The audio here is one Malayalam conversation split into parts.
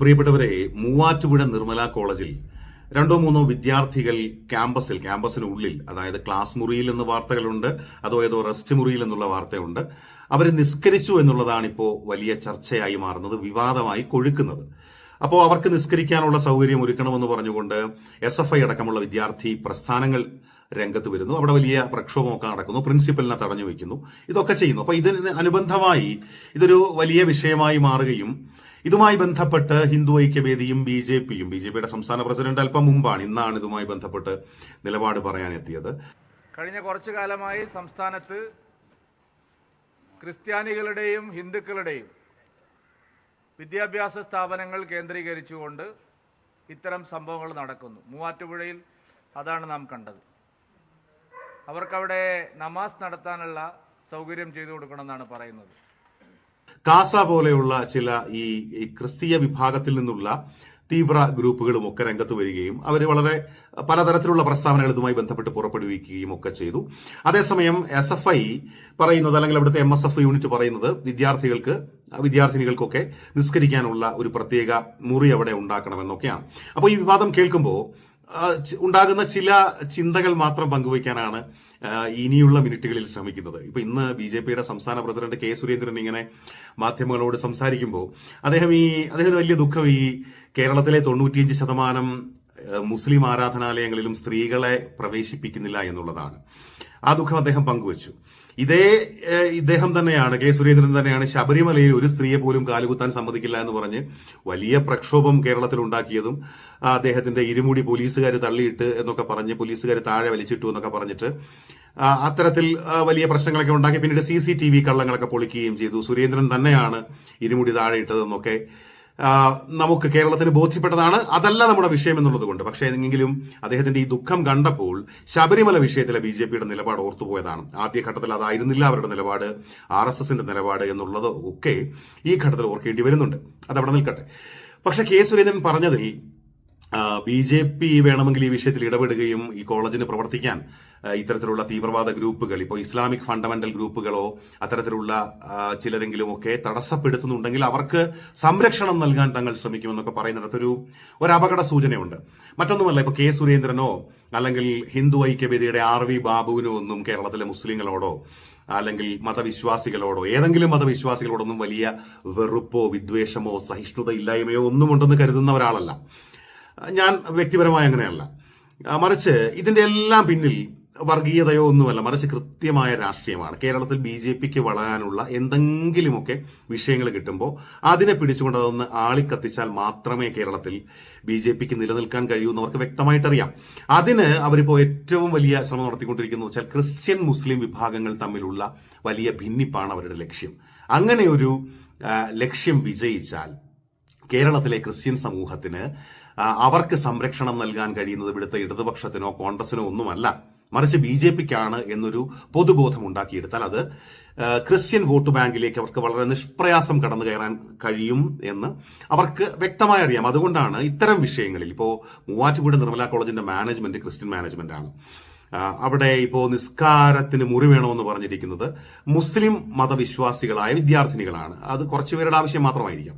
പ്രിയപ്പെട്ടവരെ മൂവാറ്റുപുഴ നിർമ്മല കോളേജിൽ രണ്ടോ മൂന്നോ വിദ്യാർത്ഥികൾ ക്യാമ്പസിൽ ക്യാമ്പസിനുള്ളിൽ അതായത് ക്ലാസ് മുറിയിൽ എന്ന് വാർത്തകളുണ്ട് അതോ ഏതോ റെസ്റ്റ് മുറിയിൽ എന്നുള്ള വാർത്തയുണ്ട്. അവർ നിസ്കരിച്ചു എന്നുള്ളതാണ് ഇപ്പോൾ വലിയ ചർച്ചയായി മാറുന്നത് വിവാദമായി കൊഴുക്കുന്നത്. അപ്പോൾ അവർക്ക് നിസ്കരിക്കാനുള്ള സൗകര്യം ഒരുക്കണമെന്ന് പറഞ്ഞുകൊണ്ട് എസ് എഫ് ഐ അടക്കമുള്ള വിദ്യാർത്ഥി പ്രസ്ഥാനങ്ങൾ രംഗത്ത് വരുന്നു. അവിടെ വലിയ പ്രക്ഷോഭമൊക്കെ നടക്കുന്നു പ്രിൻസിപ്പലിനെ തടഞ്ഞു വെക്കുന്നു ഇതൊക്കെ ചെയ്യുന്നു. അപ്പോൾ ഇതിന് അനുബന്ധമായി ഇതൊരു വലിയ വിഷയമായി മാറുകയും ഇതുമായി ബന്ധപ്പെട്ട് ഹിന്ദു ഐക്യവേദിയും ബി ജെ പിയും ബി ജെ പിയുടെ സംസ്ഥാന പ്രസിഡന്റ് അല്പം മുമ്പാണ് ഇന്നാണ് ഇതുമായി ബന്ധപ്പെട്ട് നിലപാട് പറയാനെത്തിയത്. കഴിഞ്ഞ കുറച്ചു കാലമായി സംസ്ഥാനത്ത് ക്രിസ്ത്യാനികളുടെയും ഹിന്ദുക്കളുടെയും വിദ്യാഭ്യാസ സ്ഥാപനങ്ങൾ കേന്ദ്രീകരിച്ചുകൊണ്ട് ഇത്തരം സംഭവങ്ങൾ നടക്കുന്നു. മൂവാറ്റുപുഴയിൽ അതാണ് നാം കണ്ടത്. അവർക്കവിടെ നമാസ് നടത്താനുള്ള സൗകര്യം ചെയ്തു കൊടുക്കണമെന്നാണ് പറയുന്നത്. കാസ പോലെയുള്ള ചില ഈ ക്രിസ്തീയ വിഭാഗത്തിൽ നിന്നുള്ള തീവ്ര ഗ്രൂപ്പുകളും ഒക്കെ രംഗത്ത് വരികയും അവർ വളരെ പലതരത്തിലുള്ള പ്രസ്താവനകൾ ഇതുമായി ബന്ധപ്പെട്ട് പുറപ്പെടുവിക്കുകയും ഒക്കെ ചെയ്തു. അതേസമയം എസ് എഫ് ഐ പറയുന്നത് അല്ലെങ്കിൽ അവിടുത്തെ എം എസ് എഫ് യൂണിറ്റ് പറയുന്നത് വിദ്യാർത്ഥികൾക്ക് വിദ്യാർത്ഥിനികൾക്കൊക്കെ നിസ്കരിക്കാനുള്ള ഒരു പ്രത്യേക മുറി അവിടെ ഉണ്ടാക്കണമെന്നൊക്കെയാണ്. അപ്പോൾ ഈ വിവാദം കേൾക്കുമ്പോൾ ഉണ്ടാകുന്ന ചില ചിന്തകൾ മാത്രം പങ്കുവയ്ക്കാനാണ് ഇനിയുള്ള മിനിറ്റുകളിൽ ശ്രമിക്കുന്നത്. ഇപ്പൊ ഇന്ന് ബി ജെ പിയുടെ സംസ്ഥാന പ്രസിഡന്റ് കെ സുരേന്ദ്രൻ ഇങ്ങനെ മാധ്യമങ്ങളോട് സംസാരിക്കുമ്പോൾ അദ്ദേഹം ഈ അദ്ദേഹത്തിന് വലിയ ദുഃഖം ഈ കേരളത്തിലെ തൊണ്ണൂറ്റിയഞ്ച് ശതമാനം മുസ്ലിം ആരാധനാലയങ്ങളിലും സ്ത്രീകളെ പ്രവേശിപ്പിക്കുന്നില്ല എന്നുള്ളതാണ്. ആ ദുഃഖം അദ്ദേഹം പങ്കുവച്ചു. ഇതേ ഇദ്ദേഹം തന്നെയാണ് കെ. സുരേന്ദ്രൻ തന്നെയാണ് ശബരിമലയിൽ ഒരു സ്ത്രീയെ പോലും കാലുകുത്താൻ സമ്മതിക്കില്ല എന്ന് പറഞ്ഞ് വലിയ പ്രക്ഷോഭം കേരളത്തിൽ ഉണ്ടാക്കിയതും അദ്ദേഹത്തിന്റെ ഇരുമുടി പോലീസുകാർ തള്ളിയിട്ട് എന്നൊക്കെ പറഞ്ഞ് പോലീസുകാർ താഴെ വലിച്ചിട്ടു എന്നൊക്കെ പറഞ്ഞിട്ട് അത്തരത്തിൽ വലിയ പ്രശ്നങ്ങളൊക്കെ ഉണ്ടാക്കി. പിന്നീട് സി സി ടി വി കള്ളങ്ങളൊക്കെ പൊളിക്കുകയും ചെയ്തു. സുരേന്ദ്രൻ തന്നെയാണ് ഇരുമുടി താഴെ ഇട്ടതെന്നൊക്കെ നമുക്ക് കേരളത്തിന് ബോധ്യപ്പെട്ടതാണ്. അതല്ല നമ്മുടെ വിഷയം എന്നുള്ളത് കൊണ്ട്. പക്ഷേ എങ്കിലും അദ്ദേഹത്തിന്റെ ഈ ദുഃഖം കണ്ടപ്പോൾ ശബരിമല വിഷയത്തിലെ ബി ജെ പിയുടെ നിലപാട് ഓർത്തുപോയതാണ്. ആദ്യഘട്ടത്തിൽ അതായിരുന്നില്ല അവരുടെ നിലപാട്. ആർ എസ് എസിന്റെ നിലപാട് എന്നുള്ളത് ഒക്കെ ഈ ഘട്ടത്തിൽ ഓർക്കേണ്ടി വരുന്നുണ്ട്. അതവിടെ നിൽക്കട്ടെ. പക്ഷെ കെ സുരേന്ദ്രൻ പറഞ്ഞതിൽ ബി ജെ പി വേണമെങ്കിൽ ഈ വിഷയത്തിൽ ഇടപെടുകയും ഈ കോളേജിന് പ്രവർത്തിക്കാൻ ഇത്തരത്തിലുള്ള തീവ്രവാദ ഗ്രൂപ്പുകൾ ഇപ്പോൾ ഇസ്ലാമിക് ഫണ്ടമെന്റൽ ഗ്രൂപ്പുകളോ അത്തരത്തിലുള്ള ചിലരെങ്കിലും ഒക്കെ തടസ്സപ്പെടുത്തുന്നുണ്ടെങ്കിൽ അവർക്ക് സംരക്ഷണം നൽകാൻ തങ്ങൾ ശ്രമിക്കുമെന്നൊക്കെ പറയുന്നിടത്തൊരു ഒരു അപകട സൂചനയുണ്ട്. മറ്റൊന്നുമല്ല ഇപ്പൊ കെ സുരേന്ദ്രനോ അല്ലെങ്കിൽ ഹിന്ദു ഐക്യവേദിയുടെ ആർ വി ബാബുവിനോ ഒന്നും കേരളത്തിലെ മുസ്ലിങ്ങളോടോ അല്ലെങ്കിൽ മതവിശ്വാസികളോടോ ഏതെങ്കിലും മതവിശ്വാസികളോടൊന്നും വലിയ വെറുപ്പോ വിദ്വേഷമോ സഹിഷ്ണുത ഇല്ലായ്മയോ ഒന്നും ഉണ്ടെന്ന് കരുതുന്ന ഒരാളല്ല. ഞാൻ വ്യക്തിപരമായി അങ്ങനെയല്ല. മറിച്ച് ഇതിന്റെ എല്ലാം പിന്നിൽ വർഗീയതയോ ഒന്നുമല്ല മറിച്ച് കൃത്യമായ രാഷ്ട്രീയമാണ്. കേരളത്തിൽ ബി ജെ പിക്ക് വളരാനുള്ള എന്തെങ്കിലുമൊക്കെ വിഷയങ്ങൾ കിട്ടുമ്പോൾ അതിനെ പിടിച്ചുകൊണ്ട് അതൊന്ന് ആളിക്കത്തിച്ചാൽ മാത്രമേ കേരളത്തിൽ ബി ജെ പിക്ക് നിലനിൽക്കാൻ കഴിയൂ എന്നവർക്ക് വ്യക്തമായിട്ടറിയാം. അതിന് അവരിപ്പോൾ ഏറ്റവും വലിയ ശ്രമം നടത്തിക്കൊണ്ടിരിക്കുന്നത് വെച്ചാൽ ക്രിസ്ത്യൻ മുസ്ലിം വിഭാഗങ്ങൾ തമ്മിലുള്ള വലിയ ഭിന്നിപ്പാണ് അവരുടെ ലക്ഷ്യം. അങ്ങനെ ഒരു ലക്ഷ്യം വിജയിച്ചാൽ കേരളത്തിലെ ക്രിസ്ത്യൻ സമൂഹത്തിന് അവർക്ക് സംരക്ഷണം നൽകാൻ കഴിയുന്നത് ഇവിടുത്തെ ഇടതുപക്ഷത്തിനോ കോൺഗ്രസിനോ ഒന്നുമല്ല. മറിച്ച് ബി ജെ പിക്കാണ് എന്നൊരു പൊതുബോധം ഉണ്ടാക്കിയെടുത്താൽ അത് ക്രിസ്ത്യൻ വോട്ട് ബാങ്കിലേക്ക് അവർക്ക് വളരെ നിഷ്പ്രയാസം കടന്നു കയറാൻ കഴിയും എന്ന് അവർക്ക് വ്യക്തമായി അറിയാം. അതുകൊണ്ടാണ് ഇത്തരം വിഷയങ്ങളിൽ ഇപ്പോൾ മൂവാറ്റുപുഴ നിർമ്മല കോളേജിന്റെ മാനേജ്മെന്റ് ക്രിസ്ത്യൻ മാനേജ്മെന്റ് ആണ് അവിടെ ഇപ്പോൾ നിസ്കാരത്തിന് മുറി വേണമെന്ന് പറഞ്ഞിരിക്കുന്നത് മുസ്ലിം മതവിശ്വാസികളായ വിദ്യാർത്ഥിനികളാണ്. അത് കുറച്ചുപേരുടെ ആവശ്യം മാത്രമായിരിക്കാം.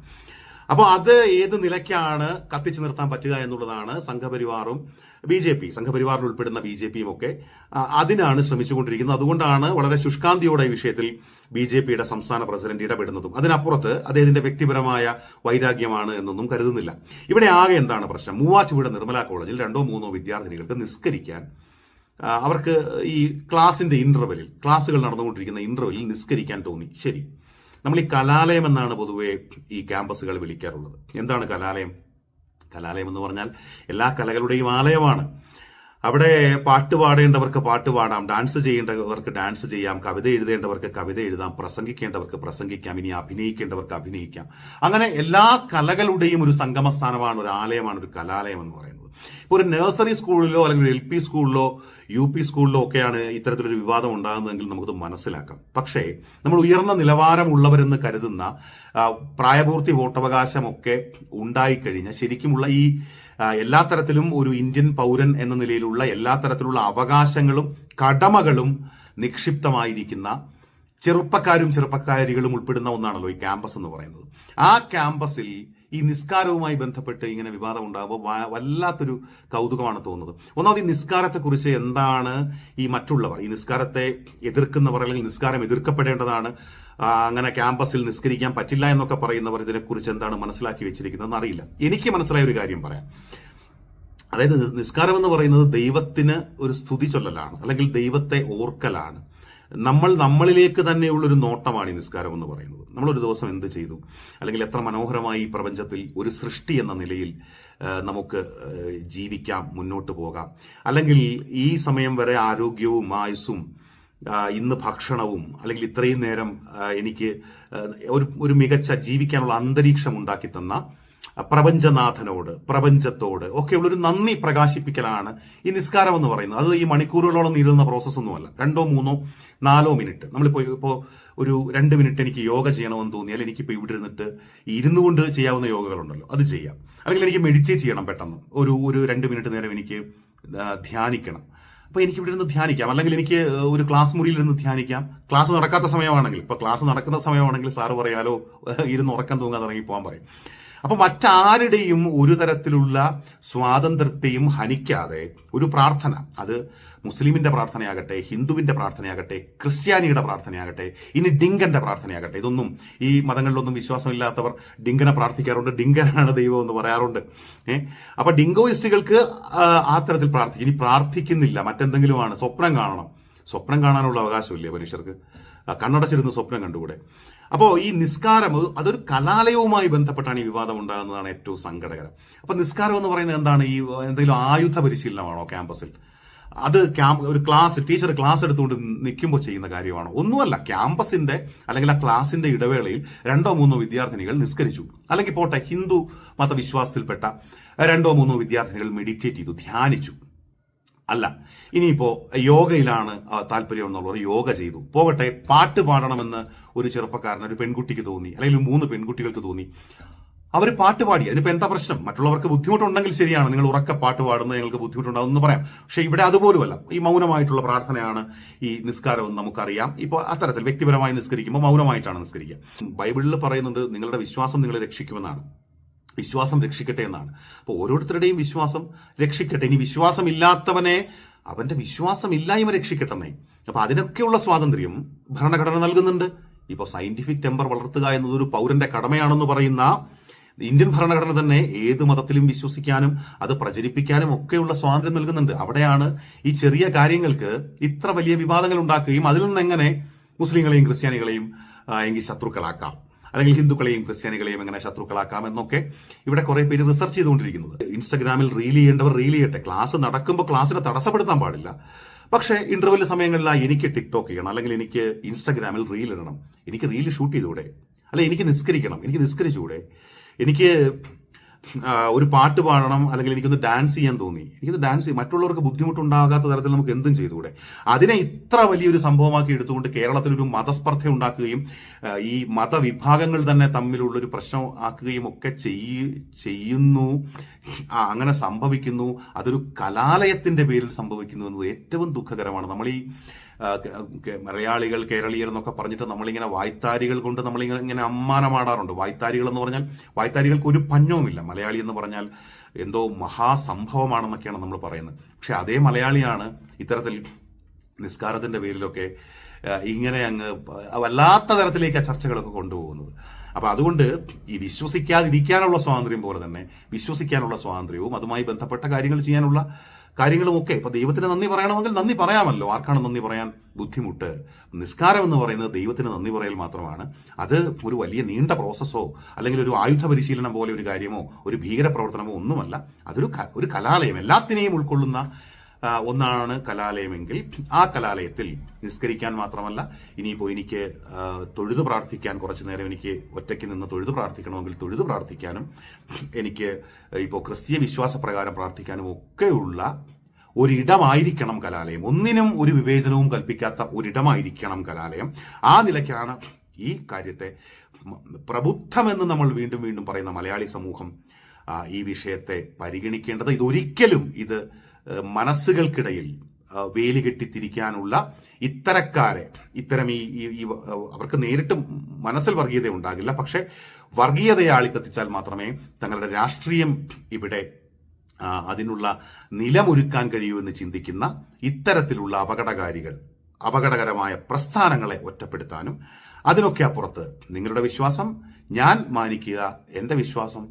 അപ്പോൾ അത് ഏത് നിലയ്ക്കാണ് കത്തിച്ചു നിർത്താൻ പറ്റുക എന്നുള്ളതാണ് സംഘപരിവാറും ബി ജെ പി സംഘപരിവാറിൽ ഉൾപ്പെടുന്ന ബി ജെ പിയും ഒക്കെ അതിനാണ് ശ്രമിച്ചുകൊണ്ടിരിക്കുന്നത്. അതുകൊണ്ടാണ് വളരെ ശുഷ്കാന്തിയോടെ ഈ വിഷയത്തിൽ ബി ജെ പിയുടെ സംസ്ഥാന പ്രസിഡന്റ് ഇടപെടുന്നതും. അതിനപ്പുറത്ത് അദ്ദേഹത്തിന്റെ വ്യക്തിപരമായ വൈരാഗ്യമാണ് എന്നൊന്നും കരുതുന്നില്ല. ഇവിടെ ആകെ എന്താണ് പ്രശ്നം? മൂവാറ്റുപുഴ നിർമ്മല കോളേജിൽ രണ്ടോ മൂന്നോ വിദ്യാർത്ഥിനികൾക്ക് നിസ്കരിക്കാൻ അവർക്ക് ഈ ക്ലാസിന്റെ ഇന്റർവെലിൽ ക്ലാസ്സുകൾ നടന്നുകൊണ്ടിരിക്കുന്ന ഇന്റർവെലിൽ നിസ്കരിക്കാൻ തോന്നി. ശരി. നമ്മൾ ഈ കലാലയം എന്നാണ് പൊതുവെ ഈ ക്യാമ്പസുകൾ വിളിക്കാറുള്ളത്. എന്താണ് കലാലയം? കലാലയം എന്ന് പറഞ്ഞാൽ എല്ലാ കലകളുടെയും ആലയമാണ്. അവിടെ പാട്ട് പാടേണ്ടവർക്ക് പാട്ട് പാടാം ഡാൻസ് ചെയ്യേണ്ടവർക്ക് ഡാൻസ് ചെയ്യാം കവിത എഴുതേണ്ടവർക്ക് കവിത എഴുതാം പ്രസംഗിക്കേണ്ടവർക്ക് പ്രസംഗിക്കാം ഇനി അഭിനയിക്കേണ്ടവർക്ക് അഭിനയിക്കാം. അങ്ങനെ എല്ലാ കലകളുടെയും ഒരു സംഗമസ്ഥാനമാണ് ഒരു ആലയമാണ് ഒരു കലാലയം എന്ന് പറയുന്നത്. ഇപ്പോൾ ഒരു നഴ്സറി സ്കൂളിലോ അല്ലെങ്കിൽ എൽ പി സ്കൂളിലോ യു പി സ്കൂളിലോ ഒക്കെയാണ് ഇത്തരത്തിലൊരു വിവാദം ഉണ്ടാകുന്നതെങ്കിൽ നമുക്കത് മനസ്സിലാക്കാം. പക്ഷേ നമ്മൾ ഉയർന്ന നിലവാരമുള്ളവരെന്ന് കരുതുന്ന പ്രായപൂർത്തി വോട്ടവകാശമൊക്കെ ഉണ്ടായിക്കഴിഞ്ഞ ശരിക്കുമുള്ള ഈ എല്ലാ തരത്തിലും ഒരു ഇന്ത്യൻ പൗരൻ എന്ന നിലയിലുള്ള എല്ലാ തരത്തിലുള്ള അവകാശങ്ങളും കടമകളും നിക്ഷിപ്തമായിരിക്കുന്ന ചെറുപ്പക്കാരും ചെറുപ്പക്കാരികളും ഉൾപ്പെടുന്ന ഒന്നാണല്ലോ ഈ ക്യാമ്പസ് എന്ന് പറയുന്നത്. ആ ക്യാമ്പസിൽ ഈ നിസ്കാരവുമായി ബന്ധപ്പെട്ട് ഇങ്ങനെ വിവാദം ഉണ്ടാകുമ്പോൾ വല്ലാത്തൊരു കൗതുകമാണ് തോന്നുന്നത്. ഒന്നാമത് ഈ നിസ്കാരത്തെക്കുറിച്ച് എന്താണ് ഈ മറ്റുള്ളവർ? ഈ നിസ്കാരത്തെ എതിർക്കുന്നവർ അല്ലെങ്കിൽ നിസ്കാരം എതിർക്കപ്പെടേണ്ടതാണ് അങ്ങനെ ക്യാമ്പസിൽ നിസ്കരിക്കാൻ പറ്റില്ല എന്നൊക്കെ പറയുന്നവർ ഇതിനെക്കുറിച്ച് എന്താണ് മനസ്സിലാക്കി വെച്ചിരിക്കുന്നതെന്ന് അറിയില്ല. എനിക്ക് മനസ്സിലായ ഒരു കാര്യം പറയാം. അതായത് നിസ്കാരം എന്ന് പറയുന്നത് ദൈവത്തിന് ഒരു സ്തുതി ചൊല്ലലാണ് അല്ലെങ്കിൽ ദൈവത്തെ ഓർക്കലാണ്. നമ്മൾ നമ്മളിലേക്ക് തന്നെയുള്ളൊരു നോട്ടമാണ് ഈ നിസ്കാരം എന്ന് പറയുന്നത്. നമ്മൾ ഒരു ദിവസം എന്ത് ചെയ്തു? അല്ലെങ്കിൽ എത്ര മനോഹരമായി ഈ പ്രപഞ്ചത്തിൽ ഒരു സൃഷ്ടി എന്ന നിലയിൽ നമുക്ക് ജീവിക്കാം മുന്നോട്ട് പോകാം. അല്ലെങ്കിൽ ഈ സമയം വരെ ആരോഗ്യവും ആയുസ്സും ഇന്ന് ഭക്ഷണവും അല്ലെങ്കിൽ ഇത്രയും നേരം എനിക്ക് ഒരു ഒരു മികച്ച ജീവിക്കാനുള്ള അന്തരീക്ഷം ഉണ്ടാക്കി തന്ന പ്രപഞ്ചനാഥനോട് പ്രപഞ്ചത്തോട് ഒക്കെയുള്ളൊരു നന്ദി പ്രകാശിപ്പിക്കലാണ് ഈ നിസ്കാരം എന്ന് പറയുന്നത്. അത് ഈ മണിക്കൂറുകളോളം നീളുന്ന പ്രോസസ്സ് ഒന്നുമല്ല. രണ്ടോ മൂന്നോ നാലോ മിനിറ്റ്. നമ്മളിപ്പോൾ ഇപ്പോൾ ഒരു രണ്ട് മിനിറ്റ് എനിക്ക് യോഗ ചെയ്യണമെന്ന് തോന്നിയാൽ എനിക്കിപ്പോൾ ഇവിടെ ഇരുന്നിട്ട് ഇരുന്നു കൊണ്ട് ചെയ്യാവുന്ന യോഗകളുണ്ടല്ലോ അത് ചെയ്യാം. അല്ലെങ്കിൽ എനിക്ക് മെഡിറ്റേറ്റ് ചെയ്യണം പെട്ടെന്ന്. ഒരു ഒരു രണ്ട് മിനിറ്റ് നേരം എനിക്ക് ധ്യാനിക്കണം. അപ്പോൾ എനിക്ക് ഇവിടെ ഇരുന്ന് ധ്യാനിക്കാം. അല്ലെങ്കിൽ എനിക്ക് ഒരു ക്ലാസ് മുറിയിൽ ഇരുന്ന് ധ്യാനിക്കാം. ക്ലാസ് നടക്കാത്ത സമയമാണെങ്കിൽ ഇപ്പോൾ ക്ലാസ് നടക്കുന്ന സമയമാണെങ്കിൽ സാറ് പറയാലോ ഇരുന്ന് ഉറക്കം തൂങ്ങാൻ ഇറങ്ങി പോകാൻ പറയും. അപ്പൊ മറ്റാരുടെയും ഒരു തരത്തിലുള്ള സ്വാതന്ത്ര്യത്തെയും ഹനിക്കാതെ ഒരു പ്രാർത്ഥന അത് മുസ്ലിമിന്റെ പ്രാർത്ഥനയാകട്ടെ ഹിന്ദുവിന്റെ പ്രാർത്ഥനയാകട്ടെ ക്രിസ്ത്യാനിയുടെ പ്രാർത്ഥനയാകട്ടെ ഇനി ഡിങ്കന്റെ പ്രാർത്ഥനയാകട്ടെ ഇതൊന്നും ഈ മതങ്ങളിലൊന്നും വിശ്വാസമില്ലാത്തവർ ഡിങ്കനെ പ്രാർത്ഥിക്കാറുണ്ട് ഡിങ്കനാണ് ദൈവം എന്ന് പറയാറുണ്ട്. ഏഹ് അപ്പൊ ഡിങ്കോയിസ്റ്റുകൾക്ക് ആ, തരത്തിൽ പ്രാർത്ഥിക്കും ഇനി പ്രാർത്ഥിക്കുന്നില്ല മറ്റെന്തെങ്കിലുമാണ് സ്വപ്നം കാണണം. സ്വപ്നം കാണാനുള്ള അവകാശമില്ലേ മനുഷ്യർക്ക്? കണ്ണടച്ചിരുന്ന് സ്വപ്നം കണ്ടുകൂടെ? അപ്പോൾ ഈ നിസ്കാരം അതൊരു കലാലയവുമായി ബന്ധപ്പെട്ടാണ് ഈ വിവാദം ഉണ്ടാകുന്നതാണ് ഏറ്റവും സങ്കടകരം. അപ്പൊ നിസ്കാരം എന്ന് പറയുന്നത് എന്താണ്? ഈ എന്തെങ്കിലും ആയുധ പരിശീലനമാണോ ക്യാമ്പസിൽ? അത് ക്യാമ്പ് ഒരു ക്ലാസ് ടീച്ചർ ക്ലാസ് എടുത്തുകൊണ്ട് നിൽക്കുമ്പോൾ ചെയ്യുന്ന കാര്യമാണോ? ഒന്നുമല്ല ക്യാമ്പസിന്റെ അല്ലെങ്കിൽ ആ ക്ലാസിന്റെ ഇടവേളയിൽ രണ്ടോ മൂന്നോ വിദ്യാർത്ഥിനികൾ നിസ്കരിച്ചു. അല്ലെങ്കിൽ പോട്ടെ ഹിന്ദു മതവിശ്വാസത്തിൽപ്പെട്ട രണ്ടോ മൂന്നോ വിദ്യാർത്ഥിനികൾ മെഡിറ്റേറ്റ് ചെയ്തു ധ്യാനിച്ചു. അല്ല ഇനിയിപ്പോ യോഗയിലാണ് താല്പര്യം എന്നുള്ളവർ യോഗ ചെയ്തു. പോകട്ടെ പാട്ട് പാടണമെന്ന് ഒരു ചെറുപ്പക്കാരൻ ഒരു പെൺകുട്ടിക്ക് തോന്നി അല്ലെങ്കിൽ മൂന്ന് പെൺകുട്ടികൾക്ക് തോന്നി. അവർ പാട്ട് പാടി അതിനിപ്പോ എന്താ പ്രശ്നം? മറ്റുള്ളവർക്ക് ബുദ്ധിമുട്ടുണ്ടെങ്കിൽ ശരിയാണ് നിങ്ങൾ ഉറക്ക പാട്ട് പാടുന്നത് നിങ്ങൾക്ക് ബുദ്ധിമുട്ടുണ്ടാവും എന്ന് പറയാം. പക്ഷേ ഇവിടെ അതുപോലുമല്ല ഈ മൗനമായിട്ടുള്ള പ്രാർത്ഥനയാണ് ഈ നിസ്കാരം എന്ന് നമുക്കറിയാം. ഇപ്പോൾ അത്തരത്തിൽ വ്യക്തിപരമായി നിസ്കരിക്കുമ്പോൾ മൗനമായിട്ടാണ് നിസ്കരിക്കുക. ബൈബിളിൽ പറയുന്നുണ്ട് നിങ്ങളുടെ വിശ്വാസം നിങ്ങളെ രക്ഷിക്കുമെന്നാണ്. വിശ്വാസം രക്ഷിക്കട്ടെ എന്നാണ്. അപ്പോൾ ഓരോരുത്തരുടെയും വിശ്വാസം രക്ഷിക്കട്ടെ. ഇനി വിശ്വാസമില്ലാത്തവനെ അവന്റെ വിശ്വാസമില്ലായ്മ രക്ഷിക്കട്ടെന്നേ. അപ്പോൾ അതിനൊക്കെയുള്ള സ്വാതന്ത്ര്യം ഭരണഘടന നൽകുന്നുണ്ട്. ഇപ്പോൾ സയന്റിഫിക് ടെമ്പർ വളർത്തുക എന്നതൊരു പൗരന്റെ കടമയാണെന്ന് പറയുന്ന ഇന്ത്യൻ ഭരണഘടന തന്നെ ഏത് മതത്തിലും വിശ്വസിക്കാനും അത് പ്രചരിപ്പിക്കാനും ഒക്കെയുള്ള സ്വാതന്ത്ര്യം നൽകുന്നുണ്ട്. അവിടെയാണ് ഈ ചെറിയ കാര്യങ്ങൾക്ക് ഇത്ര വലിയ വിവാദങ്ങൾ ഉണ്ടാക്കുകയും അതിൽ നിന്ന് എങ്ങനെ മുസ്ലിങ്ങളെയും ക്രിസ്ത്യാനികളെയും എങ്കിൽ ശത്രുക്കളാക്കാം. അല്ലെങ്കിൽ ഹിന്ദുക്കളെയും ക്രിസ്ത്യാനികളെയും എങ്ങനെ ശത്രുക്കളാക്കാം എന്നൊക്കെ ഇവിടെ കുറെ പേര് റിസർച്ച് ചെയ്തുകൊണ്ടിരിക്കുന്നത് ഇൻസ്റ്റാഗ്രാമിൽ റീൽ ചെയ്യേണ്ടവർ റീൽ ചെയ്യട്ടെ. ക്ലാസ് നടക്കുമ്പോൾ ക്ലാസ്സിനെ തടസ്സപ്പെടുത്താൻ പാടില്ല. പക്ഷേ ഇന്റർവെൽ സമയങ്ങളിൽ എനിക്ക് ടിക്ടോക്ക് ചെയ്യണം അല്ലെങ്കിൽ എനിക്ക് ഇൻസ്റ്റാഗ്രാമിൽ റീൽ ഇടണം. എനിക്ക് റീൽ ഷൂട്ട് ചെയ്തുകൂടെ? അല്ലെ എനിക്ക് നിസ്കരിക്കണം. എനിക്ക് നിസ്കരിച്ചുകൂടെ? എനിക്ക് ഒരു പാട്ട് പാടണം അല്ലെങ്കിൽ എനിക്കൊന്ന് ഡാൻസ് ചെയ്യാൻ തോന്നി. എനിക്കൊന്ന് ഡാൻസ് ചെയ്യും മറ്റുള്ളവർക്ക് ബുദ്ധിമുട്ടുണ്ടാകാത്ത തരത്തിൽ നമുക്ക് എന്തും ചെയ്തുകൂടെ? അതിനെ ഇത്ര വലിയൊരു സംഭവമാക്കി എടുത്തുകൊണ്ട് കേരളത്തിൽ ഒരു മതസ്പർദ്ധ ഉണ്ടാക്കുകയും ഈ മതവിഭാഗങ്ങൾ തന്നെ തമ്മിലുള്ള ഒരു പ്രശ്നം ആക്കുകയും ഒക്കെ ചെയ്യ ചെയ്യുന്നു. അങ്ങനെ സംഭവിക്കുന്നു. അതൊരു കലാലയത്തിന്റെ പേരിൽ സംഭവിക്കുന്നു എന്നത് ഏറ്റവും ദുഃഖകരമാണ്. നമ്മൾ ഈ മലയാളികൾ കേരളീയർ എന്നൊക്കെ പറഞ്ഞിട്ട് നമ്മളിങ്ങനെ വായ്ത്താരികൾ കൊണ്ട് നമ്മളിങ്ങനെ ഇങ്ങനെ അമ്മാനമാടാറുണ്ട്. വായ്ത്താരികൾ എന്ന് പറഞ്ഞാൽ വായ്ത്താരികൾക്ക് ഒരു പഞ്ഞവുമില്ല. മലയാളി എന്ന് പറഞ്ഞാൽ എന്തോ മഹാസംഭവമാണെന്നൊക്കെയാണ് നമ്മൾ പറയുന്നത്. പക്ഷെ അതേ മലയാളിയാണ് ഇത്തരത്തിൽ നിസ്കാരത്തിന്റെ പേരിലൊക്കെ ഇങ്ങനെ അങ്ങ് വല്ലാത്ത തരത്തിലേക്ക് ആ ചർച്ചകളൊക്കെ കൊണ്ടുപോകുന്നത്. അപ്പൊ അതുകൊണ്ട് ഈ വിശ്വസിക്കാതിരിക്കാനുള്ള സ്വാതന്ത്ര്യം പോലെ തന്നെ വിശ്വസിക്കാനുള്ള സ്വാതന്ത്ര്യവും അതുമായി ബന്ധപ്പെട്ട കാര്യങ്ങൾ ചെയ്യാനുള്ള കാര്യങ്ങളുമൊക്കെ. ഇപ്പൊ ദൈവത്തിന് നന്ദി പറയണമെങ്കിൽ നന്ദി പറയാമല്ലോ. ആർക്കാണ് നന്ദി പറയാൻ ബുദ്ധിമുട്ട്? നിസ്കാരം എന്ന് പറയുന്നത് ദൈവത്തിന് നന്ദി പറയൽ മാത്രമാണ്. അത് ഒരു വലിയ നീണ്ട പ്രോസസ്സോ അല്ലെങ്കിൽ ഒരു ആയുധ പരിശീലനം പോലെ ഒരു കാര്യമോ ഒരു ഭീകരപ്രവർത്തനമോ ഒന്നുമല്ല. അതൊരു ഒരു കലാലയം. എല്ലാത്തിനെയും ഉൾക്കൊള്ളുന്ന ഒന്നാണ് കലാലയമെങ്കിൽ ആ കലാലയത്തിൽ നിസ്കരിക്കാൻ മാത്രമല്ല ഇനിയിപ്പോൾ എനിക്ക് തൊഴുത് പ്രാർത്ഥിക്കാൻ കുറച്ചു നേരം എനിക്ക് ഒറ്റയ്ക്ക് നിന്ന് തൊഴുത് പ്രാർത്ഥിക്കണമെങ്കിൽ തൊഴുത് പ്രാർത്ഥിക്കാനും എനിക്ക് ഇപ്പോൾ ക്രിസ്തീയ വിശ്വാസപ്രകാരം പ്രാർത്ഥിക്കാനും ഒക്കെയുള്ള ഒരിടമായിരിക്കണം കലാലയം. ഒന്നിനും ഒരു വിവേചനവും കൽപ്പിക്കാത്ത ഒരിടമായിരിക്കണം കലാലയം. ആ നിലയ്ക്കാണ് ഈ കാര്യത്തെ പ്രബുദ്ധമെന്ന് നമ്മൾ വീണ്ടും വീണ്ടും പറയുന്ന മലയാളി സമൂഹം ഈ വിഷയത്തെ പരിഗണിക്കേണ്ടത്. ഇതൊരിക്കലും ഇത് മനസ്സുകൾക്കിടയിൽ വേലി കെട്ടിത്തിരിക്കാനുള്ള ഇത്തരക്കാരെ ഇത്തരം ഈ ഈ- അവർക്ക് നേരിട്ട് മനസ്സിൽ വർഗീയത ഉണ്ടാകില്ല. പക്ഷെ വർഗീയതയെ ആളിക്കത്തിച്ചാൽ മാത്രമേ തങ്ങളുടെ രാഷ്ട്രീയം ഇവിടെ അതിനുള്ള നിലമൊരുക്കാൻ കഴിയൂ എന്ന് ചിന്തിക്കുന്ന ഇത്തരത്തിലുള്ള അപകടകാരികൾ അപകടകരമായ പ്രസ്ഥാനങ്ങളെ ഒറ്റപ്പെടുത്താനും അതിനൊക്കെ അപ്പുറത്ത് നിങ്ങളുടെ വിശ്വാസം ഞാൻ മാനിക്കുക എന്റെ വിശ്വാസം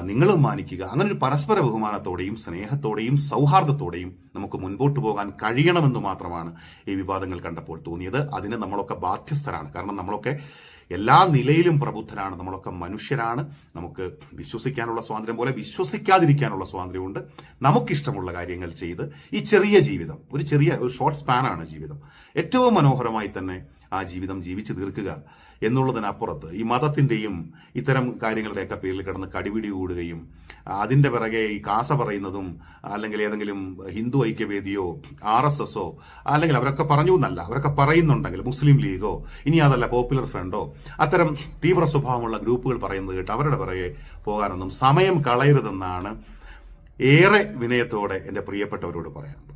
നിങ്ങളും മാനിക്കുക. അങ്ങനെ ഒരു പരസ്പര ബഹുമാനത്തോടെയും സ്നേഹത്തോടെയും സൗഹാർദ്ദത്തോടെയും നമുക്ക് മുൻപോട്ട് പോകാൻ കഴിയണമെന്ന് മാത്രമാണ് ഈ വിവാദങ്ങൾ കണ്ടപ്പോൾ തോന്നിയത്. അതിന് നമ്മളൊക്കെ ബാധ്യസ്ഥരാണ്. കാരണം നമ്മളൊക്കെ എല്ലാ നിലയിലും പ്രബുദ്ധരാണ്. നമ്മളൊക്കെ മനുഷ്യരാണ്. നമുക്ക് വിശ്വസിക്കാനുള്ള സ്വാതന്ത്ര്യം പോലെ വിശ്വസിക്കാതിരിക്കാനുള്ള സ്വാതന്ത്ര്യമുണ്ട്. നമുക്കിഷ്ടമുള്ള കാര്യങ്ങൾ ചെയ്ത് ഈ ചെറിയ ജീവിതം ഒരു ചെറിയ ഒരു ഷോർട്ട് സ്പാനാണ് ജീവിതം. ഏറ്റവും മനോഹരമായി തന്നെ ആ ജീവിതം ജീവിച്ചു തീർക്കുക. എന്നുള്ളതിനപ്പുറത്ത് ഈ മതത്തിന്റെയും ഇത്തരം കാര്യങ്ങളുടെയൊക്കെ പേരിൽ കിടന്ന് കടിപിടി കൂടുകയും അതിന്റെ പിറകെ ഈ കാസ പറയുന്നതും അല്ലെങ്കിൽ ഏതെങ്കിലും ഹിന്ദു ഐക്യവേദിയോ ആർ എസ് എസോ അല്ലെങ്കിൽ അവരൊക്കെ പറഞ്ഞു എന്നല്ല അവരൊക്കെ പറയുന്നുണ്ടെങ്കിൽ മുസ്ലിം ലീഗോ ഇനി അതല്ല പോപ്പുലർ ഫ്രണ്ടോ അത്തരം തീവ്ര സ്വഭാവമുള്ള ഗ്രൂപ്പുകൾ പറയുന്നത് കേട്ട് അവരുടെ പിറകെ പോകാനൊന്നും സമയം കളയരുതെന്നാണ് ഏറെ വിനയത്തോടെ എന്റെ പ്രിയപ്പെട്ടവരോട് പറയാനുള്ളത്.